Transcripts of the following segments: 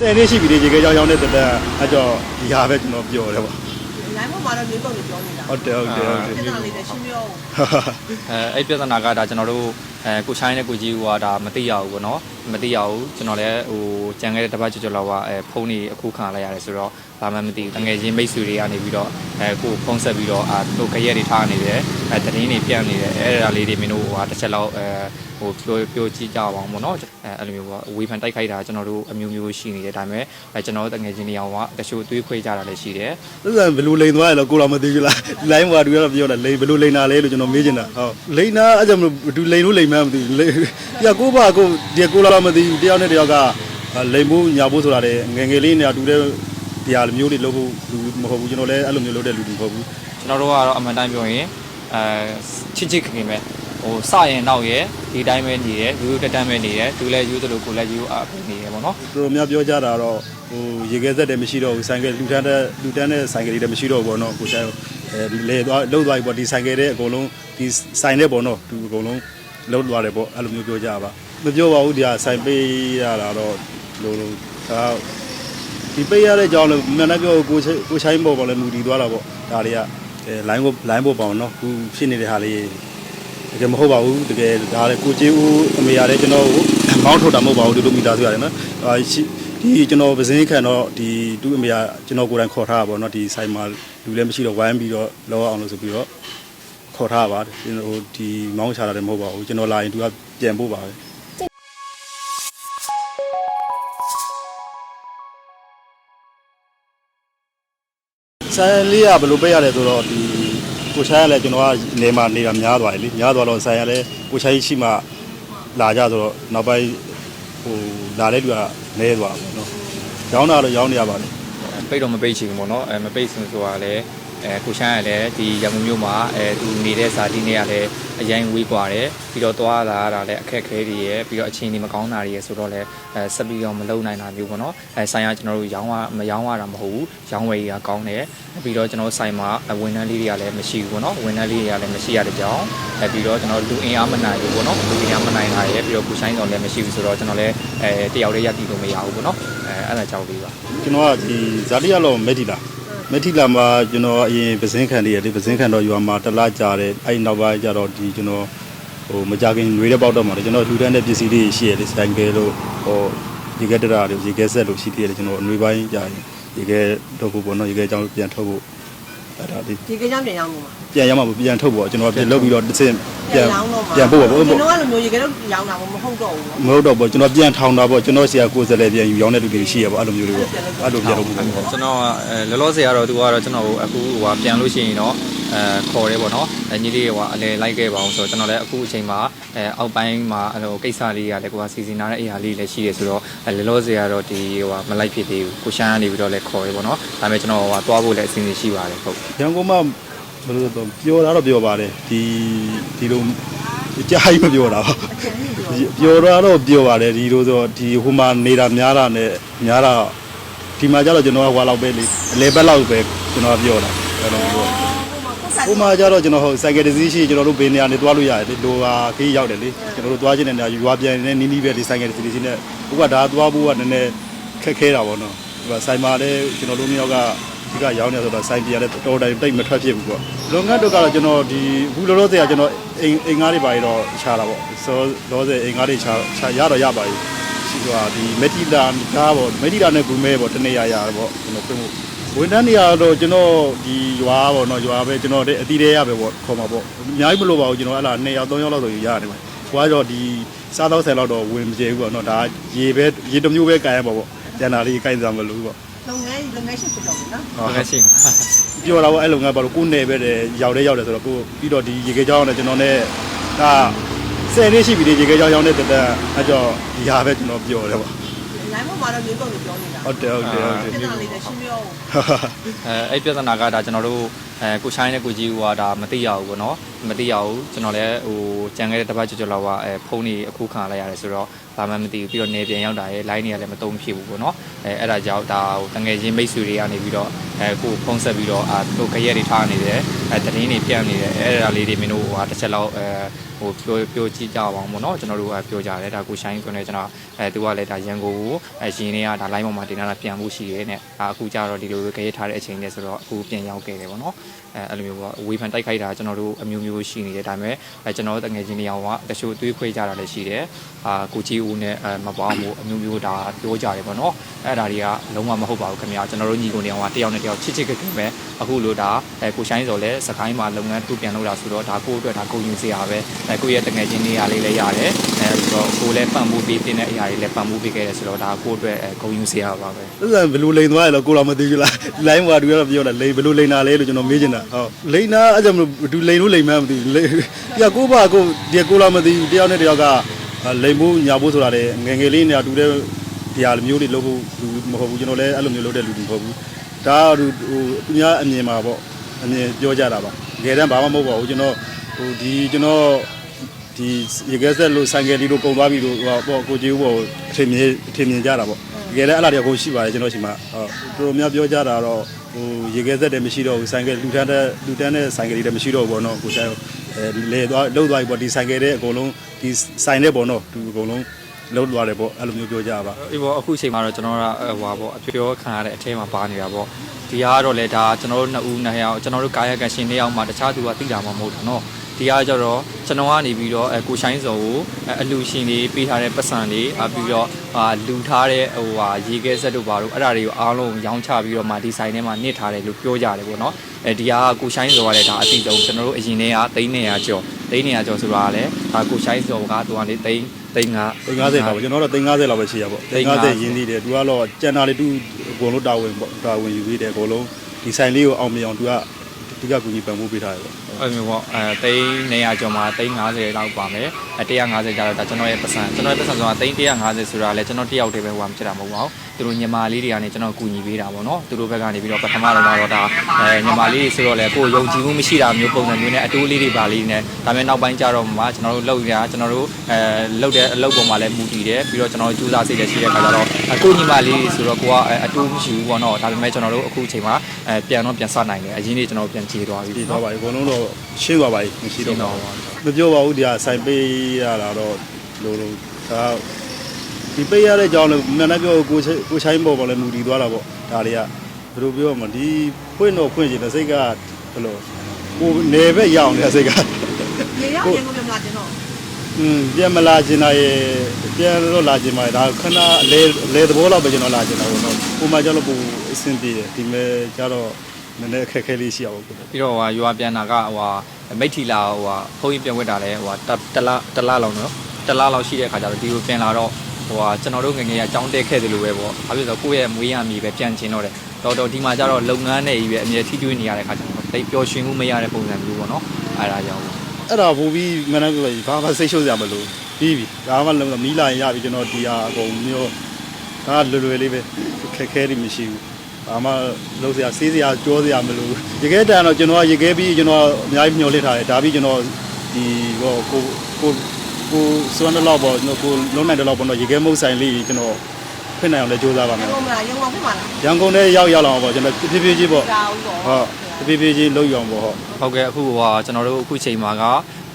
ဆယ်နှစ်ရှိပြီဒီရေခဲကြောင်းရောက်တဲ့တက်တက်အဲ့ကြောင့်ဒီဟာပဲကျွန်တော်ပြောတယ်ပေါ့လိုင်းပေါ်မှာတော့မျိုးပုံတွေပြောနေတာဟုတ်တယ်ဟုတ်တယ်ဟုတ်တယ်ပြဿနာလေးလည်းရှင်းပြောဦးအဲအဲ့ပြဿနာကဒါကျွန်တော်တို့ အဲကိုချိုင်းနဲ့ကိုကြီးကဒါမသိရဘူးပေါ့နော်မသိရဘူးကျွန်တော်လည်းဟိုကြံခဲ့တဲ့တစ်ပတ်ကျော်ကျော်လောက်ကအဲဖုန်းနေအခုခံလိုက်ရတယ်ဆိုတော့ဘာမှမသိဘူးတငယ်ချင်းမိတ်ဆွေတွေကနေပြီးတော့အဲကိုဖုန်းဆက်ပြီးတော့အာတို့ခရက်တွေထားနေတယ်အဲတရင်တွေပြန့်နေတယ်အဲ့ဒါလေးတွေမင်းတို့ဟိုတစ်ချက်လောက်အဲဟိုပြောပြောကြည့်ကြအောင်ပေါ့နော်အဲအဲ့လိုမျိုးပေါ့ဝေဖန်တိုက်ခိုက်တာကျွန်တော်တို့အမျိုးမျိုးရှိနေတယ်ဒါပေမဲ့အဲကျွန်တော်တို့တငယ်ချင်းတွေအောင်ကတချို့သွေးခွေကြတာလည်းရှိတယ်သူကဘယ်လိုလိန်သွားရလဲကိုတော့မသိဘူးလားဒီ line မှာတူရတော့ပြောတယ်လိန်ဘယ်လိုလိန်တာလဲလို့ကျွန်တော်မေးချင်တာဟုတ်လိန်တာအဲ့ကြောင့်မလို့ဘယ်သူလိန်လို့လိန်မှန်းမသိဘူးလိန်ပြကိုပါကိုဒီကိုလာမသိဘူးတယောက်နဲ့တယောက်ကလိန်ဖို့ညာဖို့ဆိုတာလေငယ်ငယ်လေးနေတူတဲ့တရားမျိုးတွေလုပ်ဖို့လူမဟုတ်ဘူးကျွန်တော်လည်းအဲ့လိုမျိုးလုပ်တဲ့လူတွေမဟုတ်ဘူးကျွန်တော်တို့ကတော့အမှန်တိုင်းပြောရင်အဲချစ်ချစ်ခင်ခင်ပဲဟိုစရင်နောက်ရဲ့ဒီတိုင်းပဲနေရဲ့ယူတက်တန်းပဲနေရဲ့သူလည်းယူသလိုကိုလည်းယူအပ်နေရဲ့ပေါ့နော်တော်တော်များပြောကြတာတော့ဟိုရေခဲဆက်တယ်မရှိတော့ဘူးဆိုင်ကယ်လူတန်းတဲ့လူတန်းတဲ့ဆိုင်ကယ်တွေလည်းမရှိတော့ဘူးပေါ့နော်ကိုဆိုင်အဲလေသွားလှုပ်သွားပြီပေါ့ဒီဆိုင်ကယ်တဲ့အကုန်လုံးဒီဆိုင်တဲ့ပေါ့နော်သူအကုန်လုံး လှုပ်သွားတယ်ပေါ့အဲ့လိုမျိုးပြောကြပါမပြောပါဘူးဒီဟာဆိုင်ပေးရတာတော့လုံးလုံးဒါဒီပေးရတဲ့ကြောင်းလည်းမနေ့ပြောကိုကိုဆိုင်ပေါ်ပေါ်လည်းမူတည်သွားတာပေါ့ဒါတွေကအဲ line ကို line ပေါ်ပေါ့နော်ခုဖြစ်နေတဲ့ဟာလေးတကယ်မဟုတ်ပါဘူးတကယ်ဒါလည်းကိုကျေးဦးအမေရတယ်ကျွန်တော်ကိုမောင်းထုတ်တာမဟုတ်ပါဘူးဒီလိုမီတာဆိုရတယ်နော်အာရှိဒီကျွန်တော်ပစင်းခံတော့ဒီတူအမေကကျွန်တော်ကိုယ်တိုင်ခေါ်ထားတာပေါ့နော်ဒီဆိုင်မှာလူလည်းမရှိတော့ဝိုင်းပြီးတော့လောအောင်လို့ဆိုပြီးတော့ ခေါ်ထားပါကျွန်တော်ဒီမောင်းချတာလည်းမဟုတ်ပါဘူးကျွန်တော်လာရင်သူကပြန်ပို့ပါပဲဆိုင်လေးကဘယ်လိုပေးရလဲဆိုတော့ဒီကိုဆိုင်ကလည်းကျွန်တော်ကနေမှာနေတာများသွားတယ်လေများသွားတော့ဆိုင်ကလည်းကိုဆိုင်ရှိမှလာကြဆိုတော့နောက်ပိုင်းဟိုလာတဲ့လူကနဲသွားပါတော့ရောင်းတာတော့ရောင်းနေရပါလေပိတ်တော့မပိတ်ချင်ဘူးပေါ့နော်အဲမပိတ်ဆိုဆိုတာလည်း အဲကိုချမ်းကလည်းဒီရန်ကုန်မြို့မှာအဲသူနေတဲ့ဇာတိနဲ့ကလည်းအရင်ဝေးกว่าတယ်ပြီးတော့သွားလာရတာလည်းအခက်အခဲတွေရယ်ပြီးတော့အချိန်တွေမကောင်းတာတွေရယ်ဆိုတော့လည်းအဲဆက်ပြီးတော့မလုံနိုင်တာမျိုးပေါ့နော်အဲဆိုင်ကကျွန်တော်တို့ရောင်းရမရောင်းရတာမဟုတ်ဘူးရောင်းဝယ်ရကောင်းတယ်ပြီးတော့ကျွန်တော်ဆိုင်မှာဝန်ထမ်းလေးတွေကလည်းမရှိဘူးပေါ့နော်ဝန်ထမ်းလေးတွေကလည်းမရှိရတဲ့ကြောင်းအဲပြီးတော့ကျွန်တော်လူအင်အားမနိုင်ဘူးပေါ့နော်လူအင်အားမနိုင်တာရယ်ပြီးတော့ကိုဆိုင်တော်လည်းမရှိဘူးဆိုတော့ကျွန်တော်လည်းအဲတယောက်တည်းရပ်တည်လို့မရဘူးပေါ့နော်အဲအဲ့ဒါကြောင့်လေးပါ ကျွန်တော်ကဒီဇာတိရလောမက်တီလာ မက်တီလာမှာကျွန်တော်အရင်ပစင်းခံလေးရတယ်ပစင်းခံတော့ယူမှာတလားကြာတယ်အဲ့ဒီနောက်ပိုင်းကျတော့ဒီကျွန်တော်ဟိုမကြခင်ရွေးတဲ့ပေါက်တော့မှာလေကျွန်တော်လှူဒန်းတဲ့ပစ္စည်းတွေရှိရတယ်ဆိုင်ကယ်လို့ဟိုရေခဲတရာတွေရေခဲဆက်လို့ရှိသေးတယ်ကျွန်တော်အနွေပိုင်းကြာရင်ရေခဲတော့ဖို့ပေါ့နော်ရေခဲအကြောင်းပြန်ထုတ်ဖို့ အဲ့ဒါလေးဒီကိစ္စပြန်ရောက်မှာပြန်ရမှာပြန်ထုတ်ဖို့ကျွန်တော်ပြန်လုပ်ပြီးတော့တစ်စင်ပြန်ရောင်းတော့မှာပြန်ပို့ပါပေါ့ကျွန်တော်ကလိုမျိုးရေကတော့ရောင်းတာမဟုတ်တော့ဘူးမဟုတ်တော့ပေါ့ကျွန်တော်ပြန်ထောင်တာပေါ့ကျွန်တော်ဆရာကိုယ်စားလှယ်ပြန်ယူရောင်းတဲ့လူတွေရှိရပေါ့အဲ့လိုမျိုးတွေပေါ့အဲ့လိုပြန်လုပ်ဖို့ပေါ့ကျွန်တော်ကအဲလောလောဆယ်ကတော့သူကတော့ကျွန်တော်ကိုအခုဟိုပြန်လို့ရှိရင်တော့အဲခေါ်ရဲပေါ့နော်အဲညီလေးကအလဲလိုက်ခဲ့ပါအောင်ဆိုတော့ကျွန်တော်လည်းအခုအချိန်မှာအဲအောက်ပိုင်းမှာအဲ့လိုကိစ္စလေးကလည်းကိုကစီစဉ်ထားတဲ့အရာလေးလည်းရှိရဆိုတော့အဲလောလောဆယ်ကတော့ဒီဟိုမလိုက်ဖြစ်သေးဘူးကိုရှမ်းကနေပြီးတော့လည်းခေါ်ရဲပေါ့နော်ဒါပေမဲ့ကျွန်တော်ဟိုသွားဖို့လည်းအစီအစဉ်ရှိပါတယ်ဟုတ်ရန်ကုန်မှာဘယ်လိုတော့ပြောတာတော့ပြောပါတယ်ဒီဒီလိုအကြိုက်မပြောတာပါပြောတာတော့ပြောပါတယ်ဒီလိုဆိုဒီဟိုမှာနေတာများတာနဲ့များတာဒီမှာကျတော့ကျွန်တော်ကဟွာလောက်ပဲလေအလဲဘက်လောက်ပဲကျွန်တော်ကပြောတာအဲ့လိုပြော ဟိုမှာကျတော့ကျွန်တော်ဟိုစိုက်ကယ်တစ်စီးရှိကျွန်တော်တို့ဘေးနေရာနေသွားလို့ရတယ်လေလိုပါခီးရောက်တယ်လေကျွန်တော်တို့သွားခြင်းတဲ့နေရာရွာပြန်နေနီးနီးပဲဒီစိုက်ကယ်တစ်စီးနဲ့ဟိုကဒါသွားဖို့ကနည်းနည်းခက်ခဲတာပေါ့နော်ဒီမှာဆိုင်မှာလည်းကျွန်တော်တို့မျိုးကဒီကရောင်းနေဆိုတော့စိုင်းပြရတဲ့တော်တိုင်တိတ်မထွက်ဖြစ်ဘူးပေါ့လုံငန်းတို့ကတော့ကျွန်တော်ဒီအခုလောလောဆယ်ကကျွန်တော်အိမ်အိမ်ငါးတွေပါရတော့ခြားတာပေါ့ဆိုလောလောဆယ်အိမ်ငါးတွေခြားခြားရတော့ရပါပြီရှိတော့ဒီမက်တီလာကားပေါ့မက်တီလာနဲ့ဂူမဲပေါ့တနေရရပေါ့ကျွန်တော်ပြင်ဖို့ ဝန်ထမ်းတွေကတော့ကျွန်တော်ဒီရွာပေါ့နော်ရွာပဲကျွန်တော်အတီးတဲရပဲပေါ့ခေါ်မှာပေါ့အများကြီးမလိုပါဘူးကျွန်တော်အဲ့လား2ယောက်3ယောက်လောက်ဆိုရတယ်မှာဟိုကတော့ဒီစားတော့ဆယ်လောက်တော့ဝင်မကျေဘူးပေါ့နော်ဒါရေပဲရေတစ်မျိုးပဲကန်ရပါပေါ့ကျန်တာလေးကိုင်စားမလို့ပေါ့လုပ်ငန်းလုပ်ငန်းရှင်ဖြစ်တော့မယ်နော်ဟုတ်ကဲ့ရှိပါပြောတာပေါ့အဲ့လိုငါဘာလို့ကိုယ်နယ်ပဲတယ်ရောက်တယ်ရောက်တယ်ဆိုတော့ကိုပြီးတော့ဒီရေခဲကြောင်းနဲ့ကျွန်တော်နဲ့ဒါဆယ်နှစ်ရှိပြီဒီရေခဲကြောင်းရောက်တဲ့တက်တက်အဲ့ကြောင့်ဒီဟာပဲကျွန်တော်ပြောတယ်ပေါ့ လိုင်းပေါ်မှာတော့မျိုးပုံတွေပြောနေတာဟုတ်တယ်ဟုတ်တယ်ဟုတ်တယ်ပြဿနာလေးလည်းရှင်းပြောဦးအဲအဲ့ပြဿနာကဒါကျွန်တော်တို့အဲကိုချိုင်းနဲ့ကိုကြီးကဒါမသိရဘူးပေါ့နော် မမသိရဘူးကျွန်တော်လည်းဟိုကြံခဲ့တဲ့တစ်ပတ်ကျော်ကျော်လောက်ကအဲဖုန်းတွေအခုခံလိုက်ရတယ်ဆိုတော့ဘာမှမသိဘူးပြီးတော့နေပြန်ရောက်တာရဲ့ line တွေကလည်းမတုံးဖြစ်ဘူးပေါ့နော်အဲအဲ့ဒါကြောင့်ဒါဟိုတငယ်ချင်းမိတ်ဆွေတွေကနေပြီးတော့အဲကိုဖုန်းဆက်ပြီးတော့အာတို့ခရက်တွေထားနေတယ်အဲတရင်တွေပြန့်နေတယ်အဲ့ဒါလေးတွေမင်းတို့ဟိုတစ်ချက်လောက်အဲဟိုပြောပြောကြည့်ကြအောင်ပေါ့နော်ကျွန်တော်တို့ကပြောကြတယ်ဒါကိုရှိုင်းဆိုနေကျွန်တော်အဲသူကလည်းဒါရန်ကုန်ကိုအဲရှင်တွေကဒါ line ပေါ်မှာတင်လာတာပြန်ဖို့ရှိရဲနဲ့အခုကြတော့ဒီလိုခရက်ထားတဲ့အချိန်နဲ့ဆိုတော့အခုပြန်ရောက်ခဲ့တယ်ပေါ့နော်အဲအဲ့လိုမျိုးပေါ့ဝေဖန်တိုက်ခိုက်တာကျွန်တော်တို့အမျိုးမျိုးရှိနေတယ်ဒါပေမဲ့အဲကျွန်တော်တို့တငယ်ချင်းတွေအောင်ကတချို့သွေးခွေကြတာလည်းရှိတယ်အာကိုကြီးဦးနဲ့အဲမပေါင်းဘူးအမျိုးမျိုးဒါပြောကြတယ်ပေါ့နော်အဲ့ဒါတွေကလုံးဝမဟုတ်ပါဘူးခင်ဗျာကျွန်တော်တို့ညီကိုနေအောင်ကတယောက်နဲ့တယောက်ချစ်ချစ်ကဲကဲပဲအခုလိုဒါအဲကိုရှိုင်းစော်လဲစကိုင်းမှာလုပ်ငန်းတူပြန်လုပ်တာဆိုတော့ဒါကိုယ့်အတွက်ဒါကိုယူစရာပဲအဲကိုယ့်ရဲ့တငယ်ချင်းတွေကလေးလည်းရတယ်အဲဆိုတော့ကိုလည်းပံ့ပိုးပေးတဲ့အရာတွေလည်းပံ့ပိုးပေးခဲ့တယ်ဆိုတော့ဒါကိုယ့်အတွက်အဲကိုယူစရာပါပဲဥစ္စာဘယ်လိုလိန်သွားရလဲကိုတော့မသိဘူးလား line မှာတူရတော့ပြောတာလိန်ဘယ်လိုလိန်တာလဲလို့ကျွန်တော်မေးချင်တာဟုတ်လိန်တာအဲ့ကြောင့်မလို့ဒူလိန်လို့လိန်မှန်းမသိဘူးလိန်ပြကိုပါကိုဒီကိုလာမသိဘူးတယောက်နဲ့တယောက်ကလိန်ဖို့ညာဖို့ဆိုတာလေငယ်ငယ်လေးနေတူတဲ့ဒီဟာမျိုးတွေလုပ်ဖို့လူမဟုတ်ဘူးကျွန်တော်လည်းအဲ့လိုမျိုးလုပ်တဲ့လူတွေမဟုတ်ဘူးဒါဟိုသူများအမြင်မှာပေါ့အမြင်ပြောကြတာပါတကယ်တမ်းဘာမှမဟုတ်ပါဘူးကျွန်တော်ဟိုဒီကျွန်တော်ဒီရေကဲဆက်လို့ဆိုင်ကယ်လေးတို့ကုန်သွားပြီလို့ဟိုပေါ့ကိုကြီးဦးပေါ့အထင်မြင်အထင်မြင်ကြတာပေါ့တ ကယ်လည်းအဲ့လားတွေအကုန်ရှိပါတယ်ကျွန်တော်ရှိမှာဟုတ်တော်တော်များပြောကြတာတော့ဟိုရေခဲဆက်တယ်မရှိတော့ဘူးဆိုင်ကယ်လူတန်းတဲ့လူတန်းတဲ့ဆိုင်ကယ်တွေလည်းမရှိတော့ဘူးပေါ့နော်ကိုဆိုင်လေသွားလှုပ်သွားပြီပေါ့ဒီဆိုင်ကယ်တဲ့အကုန်လုံးဒီဆိုင်တဲ့ပေါ့နော်ဒီအကုန်လုံးလှုပ်သွားတယ်ပေါ့အဲ့လိုမျိုးပြောကြပါအေးပေါ့အခုချိန်မှာတော့ကျွန်တော်တို့ကဟွာပေါ့အပြောခံရတဲ့အထဲမှာပါနေတာပေါ့ဒီကတော့လေဒါကျွန်တော်တို့နှစ်ဦးနှစ်ယောက်ကျွန်တော်တို့ကာယကံရှင်နှစ်ယောက်မှတခြားသူကသိတာမှမဟုတ်ဘူးနော် ဒီဟာကြတော့ကျွန်တော်ကနေပြီးတော့အဲကိုရှိုင်းစော်ကိုအလူရှင်တွေပေးထားတဲ့ပတ်စံတွေအပြီးတော့ဟာလူထားတဲ့ဟိုဟာရေခဲဆက်တို့ပါတို့အဲ့ဒါတွေကိုအားလုံးရောင်းချပြီးတော့မှဒီဆိုင်ထဲမှာနစ်ထားတယ်လို့ပြောကြတယ်ပေါ့နော်အဲဒီဟာကိုရှိုင်းစော်ကလည်းဒါအတိတုံးကျွန်တော်တို့အရင်တည်းကသိန်း100ကျော်သိန်း100ကျော်ဆိုတာကလည်းဒါကိုရှိုင်းစော်ကသူကလေသိန်းသိန်း9 350လောက်ပဲကျွန်တော်တော့350လောက်ပဲရှိရပေါ့350ရင်းသေးတယ်သူကတော့ကြံတာလေးသူအကုန်လုံးတာဝန်ပေါ့တာဝန်ယူပေးတယ်အကုန်လုံးဒီဆိုင်လေးကိုအောင်မြင်အောင်သူက ဒီကကူညီပံ့ပိုးပေးထားတယ်ပေါ့အဲ့မျိုးပေါ့အဲသိန်း900ကျော်မှာသိန်း90လောက်ပါမယ်အဲ150ကျတော့ဒါကျွန်တော်ရဲ့ပတ်စံကျွန်တော်ရဲ့ပတ်စံဆိုတာသိန်း150ဆိုတာလဲကျွန်တော်တယောက်တည်းပဲဟိုမှာဖြစ်တာမဟုတ်ပါဘူး သူတို့ညီမလေးတွေကနေကျွန်တော်ကူညီပေးတာပေါ့နော်သူတို့ဘက်ကနေပြီးတော့ပထမတော့တော့ဒါအဲညီမလေးတွေဆိုတော့လဲကိုယ်ယုံကြည်မှုမရှိတာမျိုးပုံစံမျိုးနဲ့အတိုးလေးတွေပါလေးနဲ့ဒါပေမဲ့နောက်ပိုင်းကျတော့မှကျွန်တော်တို့လောက်ရကျွန်တော်တို့အဲလောက်တဲ့အလုပ်ပေါ်မှာလဲမူတည်တယ်ပြီးတော့ကျွန်တော်တို့ကြိုးစားစိတ်လည်းရှိတဲ့ခါကျတော့အခုညီမလေးတွေဆိုတော့ကိုကအတိုးမရှိဘူးပေါ့နော်ဒါပေမဲ့ကျွန်တော်တို့အခုအချိန်မှာအဲပြန်တော့ပြန်စနိုင်တယ်အရင်နေ့ကျွန်တော်ပြန်ခြေသွားပြီဒီပေါ့တော့နော်ပါအကုန်လုံးတော့ရှင်းသွားပါပြီမရှိတော့ရှင်းတော့ဘူးပါမပြောပါဘူးဒီဟာဆိုင်ပေးရတာတော့လို့လို့ဒါ ဒီပေးရတဲ့ကြောင်းလည်းမနေ့ပြောကိုချိုကိုချိုင်းပေါ်ပေါ်လည်းမူတည်သွားတာပေါ့ဒါတွေကဘယ်လိုပြောမလဲဒီဖွင့်တော့ဖွင့်ချင်တဲ့စိတ်ကဘယ်လိုကိုနေဘက်ရအောင်တဲ့စိတ်ကနေရောက်ရင်ကိုပြောမလားကျွန်တော်อืมပြန်မလာချင်တာရဲ့ပြန်တော့လာချင်ပါတယ်ဒါခဏအလဲအလဲသဘောလောက်ပဲကျွန်တော်လာချင်တာပေါ့နော်ပုံမှန်ကျတော့ကိုအဆင်ပြေတယ်ဒီမဲ့ကျတော့နည်းနည်းအခက်အခဲလေးရှိရပါဘူးပြီးတော့ဟိုရွာပြန်တာကဟိုမိတ်ထီလာဟိုဖုန်းကြီးပြန်ဝတ်တာလဲဟိုတလတလလောက်နော်တလလောက်ရှိတဲ့ခါကျတော့ဒီကိုပြန်လာတော့ ဟိုကျွန်တော်တို့ငငယ်ကအကြောင်းတက်ခဲ့တယ်လို့ပဲပေါ့။ဘာဖြစ်လို့ဆိုကိုယ့်ရဲ့မွေးရမီပဲပြန်ကျင်တော့တယ်။တော်တော်ဒီမှာကျတော့လုပ်ငန်းနဲ့ကြီးပဲအမြဲထိတွေ့နေရတဲ့ခါကျတော့တိတ်ပျော်ရွှင်မှုမရတဲ့ပုံစံမျိုးပေါ့နော်။အဲဒါကြောင့်ပေါ့အဲ့ဒါပို့ပြီးမနေ့ကဘာမှစိတ်ရှုပ်စရာမလိုပြီးပြီဒါမှလည်းမီးလာရင်ရပြီကျွန်တော်ဒီဟာအကုန်မျိုးဒါလွယ်လွယ်လေးပဲခက်ခဲတွေမရှိဘူးဘာမှလုံးစရာစေးစရာကြောစရာမလိုရေခဲတန်တော့ကျွန်တော်ကရေခဲပြီးကျွန်တော်အများကြီးမျှော်လင့်ထားတယ်ဒါပြီးကျွန်တော်ဒီဟောကိုကို ကိုစွမ်းတော့ပေါ့ကျွန်တော်ကိုလုံးနိုင်တော့ပေါ့နော်ရေခဲမုတ်ဆိုင်လေးကျွန်တော်ဖိနိုင်အောင်လည်းကြိုးစားပါမယ်ရုံမလားရုံအောင်ဖြစ်မှာလားရန်ကုန်ထဲရောက်ရောက်လာအောင်ပေါ့ကျွန်တော်ဖြည်းဖြည်းချင်းပေါ့ဒါဦးတော့ဟုတ် ပြေးပြေးချင်းလုံအောင်ပေါ့ဟုတ်ဟုတ်ကဲ့အခုဟာကျွန်တော်တို့အခုချိန်မှာက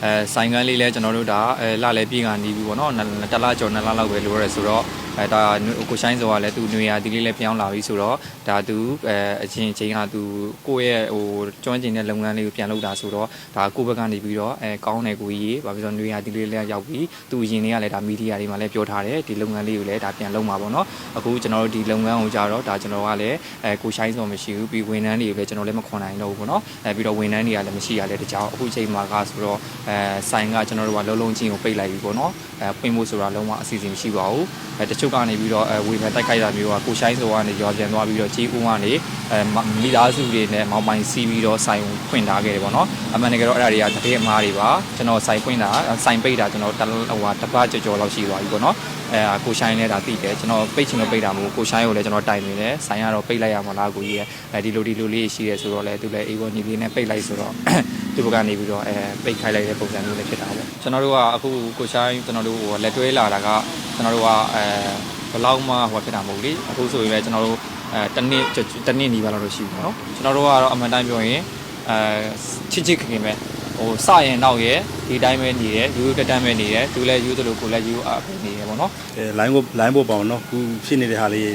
အဲဆိုင်ကန်းလေးလဲကျွန်တော်တို့ဒါအဲလှလဲပြေးကနေပြီပေါ့နော်တလားကျော်နှစ်လားလောက်ပဲလိုရဲဆိုတော့အဲဒါကိုရှိုင်းစောကလည်းသူနေရာဒီလေးလဲပြောင်းလာပြီဆိုတော့ဒါသူအဲအချင်းချင်းဟာသူကိုယ့်ရဲ့ဟိုကျွမ်းကျင်တဲ့လုပ်ငန်းလေးကိုပြန်လုပ်တာဆိုတော့ဒါကိုယ့်ဘက်ကနေပြီးတော့အဲကောင်းတယ်ကိုကြီးဘာဖြစ်လို့နေရာဒီလေးလဲရောက်ပြီသူရင်တွေကလည်းဒါမီဒီယာတွေမှာလည်းပြောထားတယ်ဒီလုပ်ငန်းလေးကိုလည်းဒါပြန်လုပ်မှာပေါ့နော်အခုကျွန်တော်တို့ဒီလုပ်ငန်းကိုကြတော့ဒါကျွန်တော်ကလည်းအဲကိုရှိုင်းစောမရှိဘူးပြီးဝန်ထမ်းတွေကိုလည်းကျွန်တော်လည်းမခွန်နိုင်တော့ဘူးပေါ့နော်အဲပြီးတော့ဝန်ထမ်းတွေကလည်းမရှိရလဲတကြောင်အခုချိန်မှာကဆိုတော့အဲဆိုင်ကကျွန်တော်တို့ကလုံးလုံးချင်းကိုပိတ်လိုက်ပြီပေါ့နော်အဲပွင့်ဖို့ဆိုတာလုံးဝအစီအစဉ်မရှိပါဘူးအဲတချို့ကနေပြီးတော့အဲဝေဖန်တိုက်ခိုက်တာမျိုးကကိုရှိုင်းစောကနေရွာပြန်သွားပြီးတော့ကြီးဦးကနေအဲမိသားစုတွေနဲ့မောင်ပိုင်စီးပြီးတော့ဆိုင်ကိုဖွင့်ထားခဲ့တယ်ပေါ့နော်အမှန်တကယ်တော့အဲ့ဒါတွေကတကယ်အမားတွေပါကျွန်တော်ဆိုင်ဖွင့်တာဆိုင်ပိတ်တာကျွန်တော်တဟိုတပတ်ကြော်ကြော်လောက်ရှိသွားပြီပေါ့နော် အဲအဲကိုရှိုင်းလည်းဒါသိတယ်ကျွန်တော်ပိတ်ချင်လို့ပိတ်တာမဟုတ်ကိုရှိုင်းကိုလည်းကျွန်တော်တိုင်နေတယ်ဆိုင်ကတော့ပိတ်လိုက်ရမှာလားကိုကြီးရဲ့အဲဒီလိုဒီလိုလေးရှိရဲဆိုတော့လေသူလည်းအေးဘောညီလေးနဲ့ပိတ်လိုက်ဆိုတော့သူဘက်ကနေပြီးတော့အဲပိတ်ခိုင်းလိုက်တဲ့ပုံစံမျိုးလေးဖြစ်တာပေါ့ကျွန်တော်တို့ကအခုကိုရှိုင်းကျွန်တော်တို့ဟိုလက်တွဲလာတာကကျွန်တော်တို့ကအဲဘယ်လောက်မှဟိုဖြစ်တာမဟုတ်လေအခုဆိုရင်လည်းကျွန်တော်တို့အဲတနည်းတနည်းနီးပါးလို့ရှိပြီနော်ကျွန်တော်တို့ကတော့အမှန်တိုင်းပြောရင်အဲချစ်ချစ်ခင်ခင်ပဲဟိုစရင်နောက်ရဲ့ဒီတိုင်းပဲနေတယ်ယူတက်တမ်းပဲနေတယ်သူလည်းယူသလိုကိုလည်းယူအပ် နေတယ်ပေါ့နော်အဲ line ကို line ပေါ်ပါအောင်နော်ခုဖြစ်နေတဲ့ဟာလေး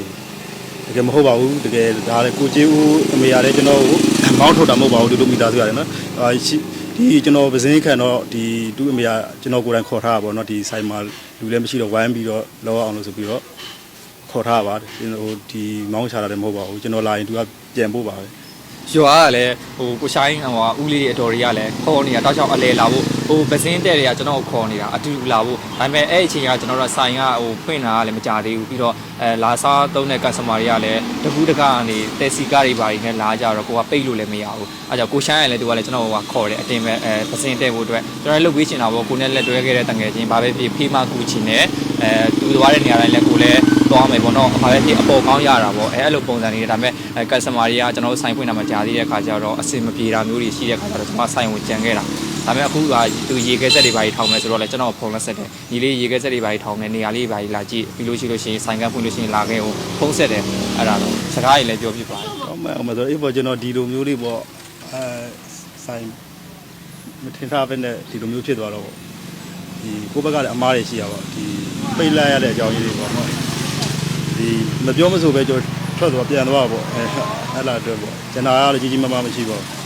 တကယ်မဟုတ်ပါဘူးတကယ်ဒါလည်းကိုကျေးဦးအမေရတယ်ကျွန်တော်ကိုမောင်းထုတ်တာမဟုတ်ပါဘူးဒီလိုမိသားစုရတယ်နော်အာရှိဒီကျွန်တော်ပစင်းခံတော့ဒီသူ့အမေကကျွန်တော်ကိုယ်တိုင်ခေါ်ထားတာပေါ့နော်ဒီဆိုင်မှာလူလည်းမရှိတော့ဝိုင်းပြီးတော့လောအောင်လို့ဆိုပြီးတော့ခေါ်ထားပါကျွန်တော်ဒီမောင်းချတာလည်းမဟုတ်ပါဘူးကျွန်တော်လာရင်သူကပြန်ပို့ပါပဲ ရွာကလည်းဟိုကိုရှိုင်းဟိုဦးလေးတွေအတော်တွေကလည်းခေါ်နေတာတောက်ချောက်အလဲလာဖို့ဟိုပစင်းတဲ့တွေကကျွန်တော်ခေါ်နေတာအတူတူလာဖို့ဒါပေမဲ့အဲ့အချိန်ကကျွန်တော်တို့ဆိုင်ကဟိုဖွင့်တာကလည်းမကြသေးဘူးပြီးတော့အဲလာစားသုံးတဲ့ customer တွေကလည်းတကူးတကကနေတက်စီကားတွေပါနေလာကြတော့ကိုကပိတ်လို့လည်းမရဘူးအဲကြောင့်ကိုရှိုင်းကလည်းသူကလည်းကျွန်တော်ကခေါ်တယ်အတင်ပဲအဲပစင်းတဲ့ဖို့အတွက်ကျွန်တော်လည်းလုပ်ပေးချင်တာပေါ့ကိုနဲ့လက်တွဲခဲ့တဲ့တငယ်ချင်းဘာပဲဖြစ်ဖေးမကူချင်တယ်အဲသူသွားတဲ့နေရာတိုင်းလည်းကိုလည်းသွားမယ်ပေါ့နော်ဘာပဲဖြစ်အပေါ်ကောင်းရတာပေါ့အဲအဲ့လိုပုံစံတွေဒါပေမဲ့အဲ customer တွေကကျွန်တော်တို့ဆိုင်ဖွင့်တာမှကြာသေးတဲ့အခါကျတော့အဆင်မပြေတာမျိုးတွေရှိတဲ့အခါကျတော့ကျွန်တော်ဆိုင်ကိုကြံခဲ့တာဒါပေမဲ့အခုကသူရေခဲဆက်တွေပါကြီးထောင်မယ်ဆိုတော့လေကျွန်တော်ဖုန်းလက်ဆက်တယ်ညီလေးရေခဲဆက်တွေပါကြီးထောင်မယ်နေရာလေးပါကြီးလာကြည့်ပြီးလို့ရှိလို့ရှိရင်ဆိုင်ကဖွင့်လို့ရှိရင်လာခဲ့ဟိုဖုန်းဆက်တယ်အဲ့ဒါတော့စကားကြီးလည်းပြောပြပါတယ်ဟုတ်မယ်ဟုတ်မယ်ဆိုတော့အေးပေါ့ကျွန်တော်ဒီလိုမျိုးလေးပေါ့အဲဆိုင်မထင်ထားပဲနဲ့ဒီလိုမျိုးဖြစ်သွားတော့ပေါ့ဒီကိုယ့်ဘက်ကလည်းအမားတွေရှိရပါဒီပိတ်လိုက်ရတဲ့အကြောင်းကြီးတွေပေါ့နော်ဒီမပြောမဆိုပဲကျွန်တော် ထွက်သွားပြန်သွားပေါ့အဲအဲ့လာအတွက်ပေါ့ကျွန်တော်ကလည်းကြီးကြီးမားမားမရှိပါဘူး